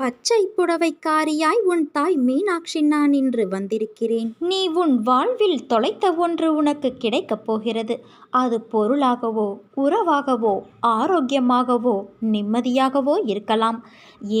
பச்சை புடவைக்காரியாய் உன் தாய் மீனாட்சி நான் இன்று வந்திருக்கிறேன். நீ உன் வாழ்வில் தொலைத்த ஒன்று உனக்கு கிடைக்கப் போகிறது. அது பொருளாகவோ உறவாகவோ ஆரோக்கியமாகவோ நிம்மதியாகவோ இருக்கலாம்.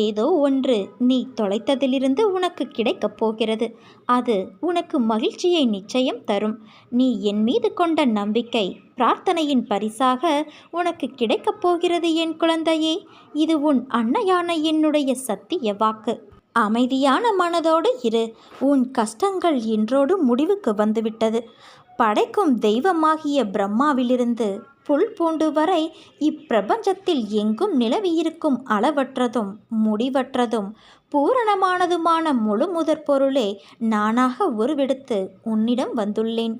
ஏதோ ஒன்று நீ தொலைத்ததிலிருந்து உனக்கு கிடைக்கப் போகிறது. அது உனக்கு மகிழ்ச்சியை நிச்சயம் தரும். நீ என் மீது கொண்ட நம்பிக்கை பிரார்த்தனையின் பரிசாக உனக்கு கிடைக்கப் போகிறது என் குழந்தையே. இது உன் அன்னையான என்னுடைய சத்திய வாக்கு. அமைதியான மனதோடு இரு. உன் கஷ்டங்கள் இன்றோடு முடிவுக்கு வந்துவிட்டது. படைக்கும் தெய்வமாகிய பிரம்மாவிலிருந்து புல் பூண்டு வரை இப்பிரபஞ்சத்தில் எங்கும் நிலவியிருக்கும் அளவற்றதும் முடிவற்றதும் பூரணமானதுமான முழு முதற் பொருளே நானாக உருவெடுத்து உன்னிடம் வந்துள்ளேன்.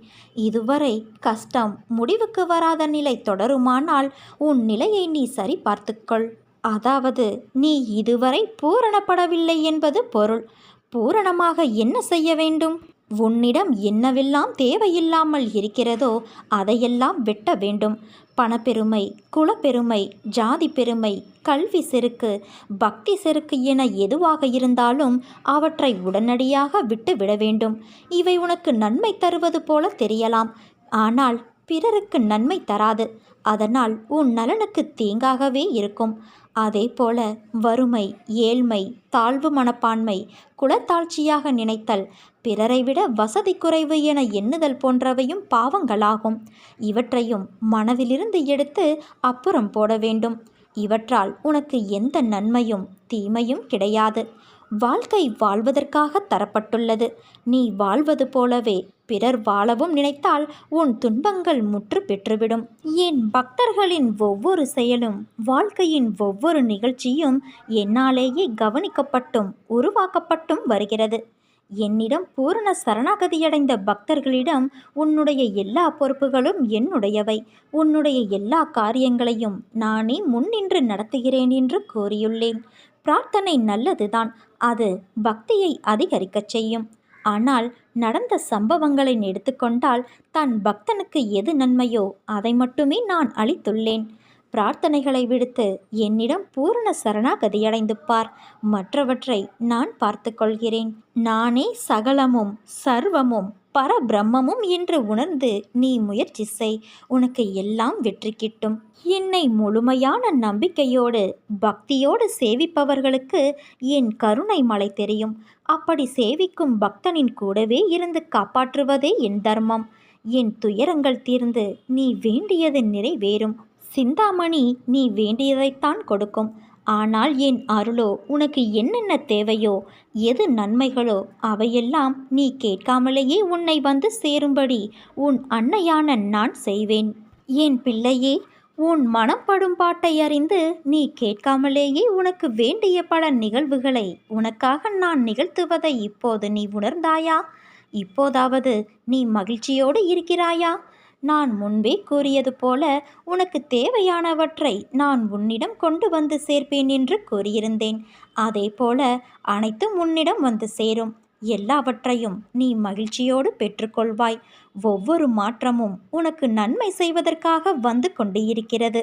இதுவரை கஷ்டம் முடிவுக்கு வராத நிலை தொடருமானால் உன் நிலையை நீ சரி பார்த்துக்கொள் அதாவது நீ இதுவரை பூரணப்படவில்லை என்பது பொருள். பூரணமாக என்ன செய்ய வேண்டும்? உன்னிடம் என்னவெல்லாம் தேவையில்லாமல் இருக்கிறதோ அதையெல்லாம் வெட்ட வேண்டும். பணப்பெருமை குலப்பெருமை ஜாதி பெருமை கல்வி செருக்கு பக்தி செருக்கு என எதுவாக இருந்தாலும் அவற்றை உடனடியாக விட்டுவிட வேண்டும். இவை உனக்கு நன்மை தருவது போல தெரியலாம். ஆனால் பிறருக்கு நன்மை தராது. அதனால் உன் நலனுக்கு தீங்காகவே இருக்கும். அதே போல வறுமை ஏழ்மை தாழ்வு மனப்பான்மை குலத்தாழ்ச்சியாக நினைத்தல் பிறரை விட வசதி குறைவு என எண்ணுதல் போன்றவையும் பாவங்களாகும். இவற்றையும் மனதிலிருந்து எடுத்து அப்புறம் போட வேண்டும். இவற்றால் உனக்கு எந்த நன்மையும் தீமையும் கிடையாது. வாழ்க்கை வாழ்வதற்காக தரப்பட்டுள்ளது. நீ வாழ்வது போலவே பிறர் வாழவும் நினைத்தால் உன் துன்பங்கள் முற்று பெற்றுவிடும். என் பக்தர்களின் ஒவ்வொரு செயலும் வாழ்க்கையின் ஒவ்வொரு நிகழ்ச்சியும் என்னாலேயே கவனிக்கப்பட்டும் உருவாக்கப்பட்டும் வருகிறது. என்னிடம் பூரண சரணாகதியடைந்த பக்தர்களிடம் உன்னுடைய எல்லா பொறுப்புகளும் என்னுடையவை. உன்னுடைய எல்லா காரியங்களையும் நானே முன்னின்று நடத்துகிறேன் என்று கூறியுள்ளேன். பிரார்த்தனை நல்லதுதான். அது பக்தியை அதிகரிக்கச் செய்யும். ஆனால் நடந்த சம்பவங்களை எடுத்துக்கொண்டால் தன் பக்தனுக்கு எது நன்மையோ அதை மட்டுமே நான் அளித்துள்ளேன். பிரார்த்தனைகளை விடுத்து என்னிடம் பூரண சரணாகதியடைந்து பார். மற்றவற்றை நான் பார்த்து கொள்கிறேன். நானே சகலமும் சர்வமும் பரபிரம்மமும் என்று உணர்ந்து நீ முயற்சி செய். உனக்கு எல்லாம் வெற்றி கிட்டும். என்னை முழுமையான நம்பிக்கையோடு பக்தியோடு சேவிப்பவர்களுக்கு என் கருணை மலை தெரியும். அப்படி சேவிக்கும் பக்தனின் கூடவே இருந்து காப்பாற்றுவதே என் தர்மம். என் துயரங்கள் தீர்ந்து நீ வேண்டியது நிறைவேறும். சிந்தாமணி நீ வேண்டியதைத்தான் கொடுக்கும். ஆனால் என் அருளோ உனக்கு என்னென்ன தேவையோ எது நன்மைகளோ அவையெல்லாம் நீ கேட்காமலேயே உன்னை வந்து சேரும்படி உன் அன்னையான நான் செய்வேன். என் பிள்ளையே உன் மனம் படும் பாட்டை அறிந்து நீ கேட்காமலேயே உனக்கு வேண்டிய பல நிகழ்வுகளை உனக்காக நான் நிகழ்த்துவதை இப்போது நீ உணர்ந்தாயா? இப்போதாவது நீ மகிழ்ச்சியோடு இருக்கிறாயா? நான் முன்பே கூறியது போல உனக்கு தேவையானவற்றை நான் உன்னிடம் கொண்டு வந்து சேர்ப்பேன் என்று கூறியிருந்தேன். அதே போல அனைத்தும் உன்னிடம் வந்து சேரும். எல்லாவற்றையும் நீ மகிழ்ச்சியோடு பெற்றுக்கொள்வாய். ஒவ்வொரு மாற்றமும் உனக்கு நன்மை செய்வதற்காக வந்து கொண்டு இருக்கிறது